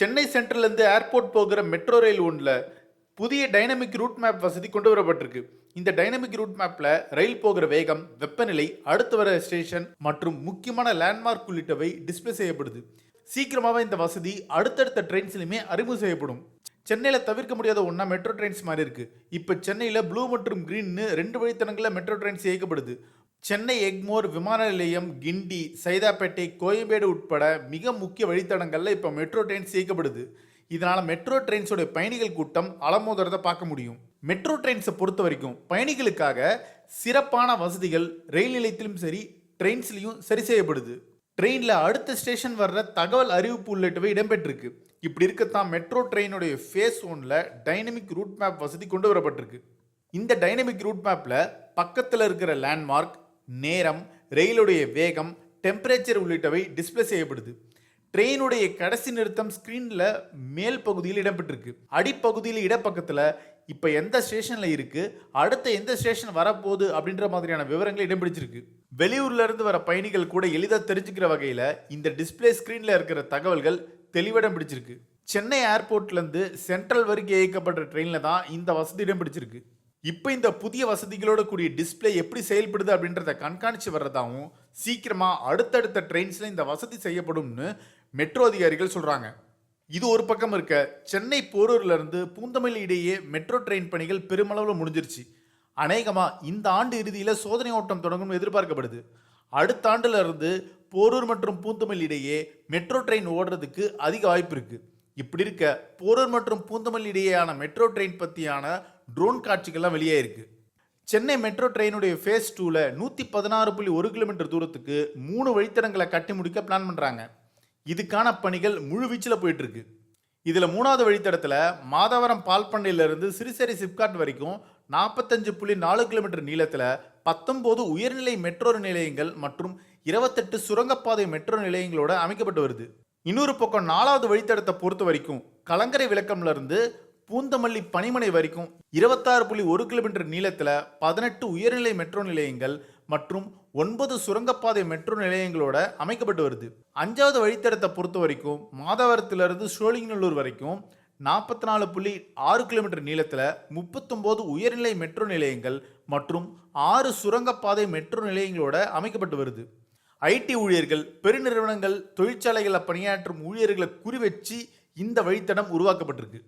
சென்னை சென்ட்ரலேருந்து ஏர்போர்ட் போகிற metro rail ஒன்றில் புதிய டைனமிக் ரூட் மேப் வசதி கொண்டு வரப்பட்டிருக்கு. இந்த டைனமிக் ரூட் மேப்பில் ரயில் போகிற வேகம் வெப்பநிலை அடுத்து வர ஸ்டேஷன் மற்றும் முக்கியமான லேண்ட்மார்க் உள்ளிட்டவை டிஸ்ப்ளே செய்யப்படுது. சீக்கிரமாகவே இந்த வசதி அடுத்தடுத்த ட்ரெயின்ஸ்லையுமே அறிமுகம் செய்யப்படும். சென்னையில் தவிர்க்க முடியாத ஒன்றா மெட்ரோ ட்ரெயின்ஸ் மாதிரி இருக்குது இப்போ சென்னையில் ப்ளூ மற்றும் க்ரீன்னு ரெண்டு வழித்தனங்களில் மெட்ரோ ட்ரெயின்ஸ் இயக்கப்படுது. சென்னை எக்மோர் விமான நிலையம் கிண்டி சைதாப்பேட்டை கோயம்பேடு உட்பட மிக முக்கிய வழித்தடங்களில் இப்போ மெட்ரோ ட்ரெயின்ஸ் இயக்கப்படுது இதனால் மெட்ரோ ட்ரெயின்ஸோட பயணிகள் கூட்டம் அலமோதுறதை பார்க்க முடியும். மெட்ரோ ட்ரெயின்ஸை பொறுத்த வரைக்கும் பயணிகளுக்காக சிறப்பான வசதிகள் ரயில் நிலையத்திலும் சரி ட்ரெயின்ஸ்லையும் சரி செய்யப்படுது. ட்ரெயினில் அடுத்த ஸ்டேஷன் வர்ற தகவல் அறிவிப்பு உள்ளிட்டவை இடம்பெற்றிருக்கு. இப்படி இருக்கத்தான் மெட்ரோ ட்ரெயினுடைய ஃபேஸ் ஒன்ல டைனமிக் ரூட் மேப் வசதி கொண்டு வரப்பட்டிருக்கு. இந்த டைனமிக் ரூட் மேப்பில் பக்கத்தில் இருக்கிற லேண்ட்மார்க் நேரம் ரயிலுடைய வேகம் டெம்பரேச்சர் உள்ளிட்டவை டிஸ்ப்ளே செய்யப்படுது. ட்ரெயினுடைய கடைசி நிறுத்தம் ஸ்க்ரீனில் மேல் பகுதியில் இடம்பெற்றிருக்கு. அடிப்பகுதியில் இடப்பக்கத்தில் இப்போ எந்த ஸ்டேஷனில் இருக்குது அடுத்த எந்த ஸ்டேஷன் வரப்போகுது அப்படின்ற மாதிரியான விவரங்கள் இடம் பிடிச்சிருக்கு வர பயணிகள் கூட எளிதாக தெரிஞ்சுக்கிற வகையில் இந்த டிஸ்ப்ளே ஸ்க்ரீனில் இருக்கிற தகவல்கள் தெளிவிடம் பிடிச்சிருக்கு. சென்னை ஏர்போர்ட்லேருந்து சென்ட்ரல் வரைக்கும் இயக்கப்பட்ட ட்ரெயினில் தான் இந்த வசதி இடம் பிடிச்சிருக்கு இப்போ இந்த புதிய வசதிகளோட கூடிய டிஸ்ப்ளே எப்படி செயல்படுது அப்படின்றத கண்காணித்து வர்றதாகவும் சீக்கிரமாக அடுத்தடுத்த ட்ரெயின்ஸில் இந்த வசதி செய்யப்படும்னு மெட்ரோ அதிகாரிகள் சொல்கிறாங்க இது ஒரு பக்கம் இருக்க சென்னை போரூர்லேருந்து பூந்தமல்லி இடையே மெட்ரோ ட்ரெயின் பணிகள் பெருமளவில் முடிஞ்சிருச்சு. அநேகமாக இந்த ஆண்டு இறுதியில் சோதனை ஓட்டம் தொடங்கும் எதிர்பார்க்கப்படுது. அடுத்த ஆண்டுலேருந்து போரூர் மற்றும் பூந்தமல்லி இடையே மெட்ரோ ட்ரெயின் ஓடுறதுக்கு அதிக வாய்ப்பு இருக்குது இப்படி இருக்க போரூர் மற்றும் பூந்தமல்லி இடையேயான மெட்ரோ ட்ரெயின் பற்றியான ட்ரோன் காட்சிகள்லாம் வெளியே இருக்கு. சென்னை மெட்ரோ ட்ரெயினுடைய ஃபேஸ் டூவில் நூற்றி பதினாறு புள்ளி ஒரு கிலோமீட்டர் தூரத்துக்கு மூணு வழித்தடங்களை கட்டி முடிக்க பிளான் பண்ணுறாங்க இதுக்கான பணிகள் முழு வீச்சில் போயிட்டுருக்கு இதில் மூணாவது வழித்தடத்தில் மாதவரம் பால் பண்ணையிலிருந்து சிறுசேரி சிப்காட் வரைக்கும் நாற்பத்தஞ்சு புள்ளி நாலு கிலோமீட்டர் நீளத்தில் பத்தொம்போது உயர்நிலை மெட்ரோ நிலையங்கள் மற்றும் இருபத்தெட்டு சுரங்கப்பாதை மெட்ரோ நிலையங்களோடு அமைக்கப்பட்டு வருது. இன்னொரு பக்கம் நாலாவது வழித்தடத்தை பொறுத்த வரைக்கும் கலங்கரை விளக்கம்லேருந்து பூந்தமல்லி பனிமனை வரைக்கும் இருபத்தாறு புள்ளி ஒரு கிலோமீட்டர் நீளத்தில் பதினெட்டு உயர்நிலை மெட்ரோ நிலையங்கள் மற்றும் ஒன்பது சுரங்கப்பாதை மெட்ரோ நிலையங்களோட அமைக்கப்பட்டு வருது. அஞ்சாவது வழித்தடத்தை பொறுத்த வரைக்கும் மாதவரத்திலிருந்து சோழிங்கநல்லூர் வரைக்கும் நாற்பத்தி நாலு புள்ளி ஆறு கிலோமீட்டர் நீளத்தில் முப்பத்தொம்போது உயர்நிலை மெட்ரோ நிலையங்கள் மற்றும் ஆறு சுரங்கப்பாதை மெட்ரோ நிலையங்களோட அமைக்கப்பட்டு வருது. ஐடி ஊழியர்கள் பெருநிறுவனங்கள் தொழிற்சாலைகளில் பணியாற்றும் ஊழியர்களை குறிவச்சு இந்த வழித்தடம் உருவாக்கப்பட்டிருக்கு.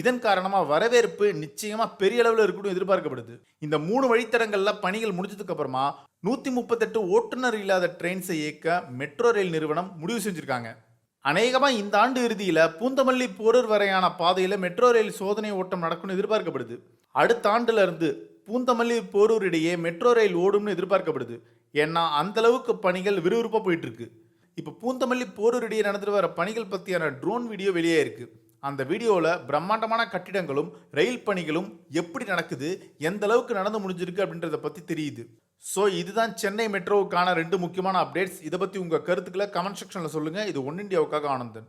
இதன் காரணமாக வரவேற்பு நிச்சயமாக பெரிய அளவில் இருக்கணும் எதிர்பார்க்கப்படுது. இந்த மூணு வழித்தடங்களில் பணிகள் முடிஞ்சதுக்கு அப்புறமா நூற்றி முப்பத்தெட்டு ஓட்டுநர் இல்லாத ட்ரெயின்ஸை இயக்க மெட்ரோ ரயில் நிறுவனம் முடிவு செஞ்சுருக்காங்க. அநேகமாக இந்த ஆண்டு இறுதியில் பூந்தமல்லி போரூர் வரையான பாதையில் மெட்ரோ ரயில் சோதனை ஓட்டம் நடக்கும்னு எதிர்பார்க்கப்படுது. அடுத்த ஆண்டுலேருந்து பூந்தமல்லி போரூர் இடையே மெட்ரோ ரயில் ஓடும்னு எதிர்பார்க்கப்படுது. ஏன்னா அந்தளவுக்கு பணிகள் விறுவிறுப்பாக போயிட்டுருக்கு இப்போ பூந்தமல்லி போரூர் இடையே நடந்துட்டு வர பணிகள் பற்றியான ட்ரோன் வீடியோ வெளியே இருக்கு. அந்த வீடியோவில் பிரம்மாண்டமான கட்டிடங்களும் ரயில் பணிகளும் எப்படி நடக்குது எந்த அளவுக்கு நடந்து முடிஞ்சிருக்கு அப்படின்றத பற்றி தெரியுது. ஸோ இதுதான் சென்னை மெட்ரோவுக்கான ரெண்டு முக்கியமான அப்டேட்ஸ் இதை பற்றி உங்கள் கருத்துக்களை கமெண்ட் செக்ஷனில் சொல்லுங்கள் இது ஒன் இண்டியாவுக்காக ஆனந்தன்.